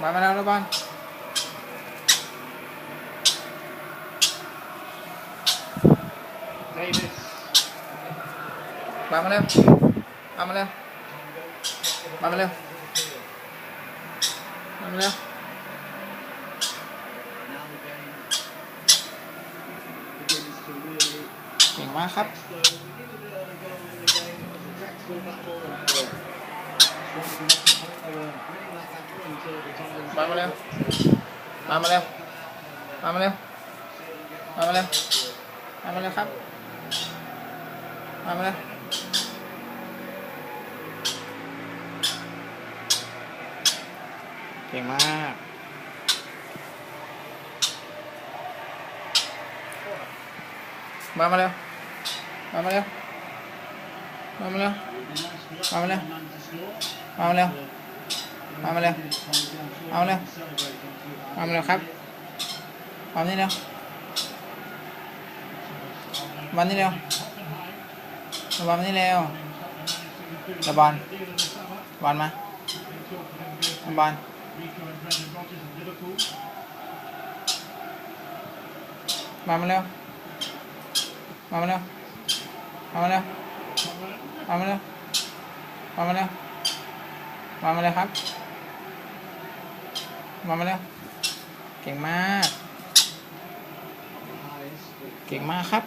บอลมาแล้วนะบอลบอลมาเร็วบอลมาเร็วบอลมาเร็วบอลมาเร็วเก่งมากครับ มามาเร็วมามาเร็วมามาเร็วมามาเร็วมามาเร็วครับมามาเร็วเก่งมากมามาเร็วมามาเร็วมามาเร็วมามาเร็ว มามาเร็วมามาเร็วเอาเร็วเอามาเร็วครับเอานี่เร็วบอลนี่เร็วเอาบอลนี่เร็วเอาบอลบอลมาเอาบอลมามาเร็วมามาเร็วมามาเร็วมามาเร็วมามาเร็ว มามาเลยครับมามาแล้วเก่งมาก เก่งมากครับ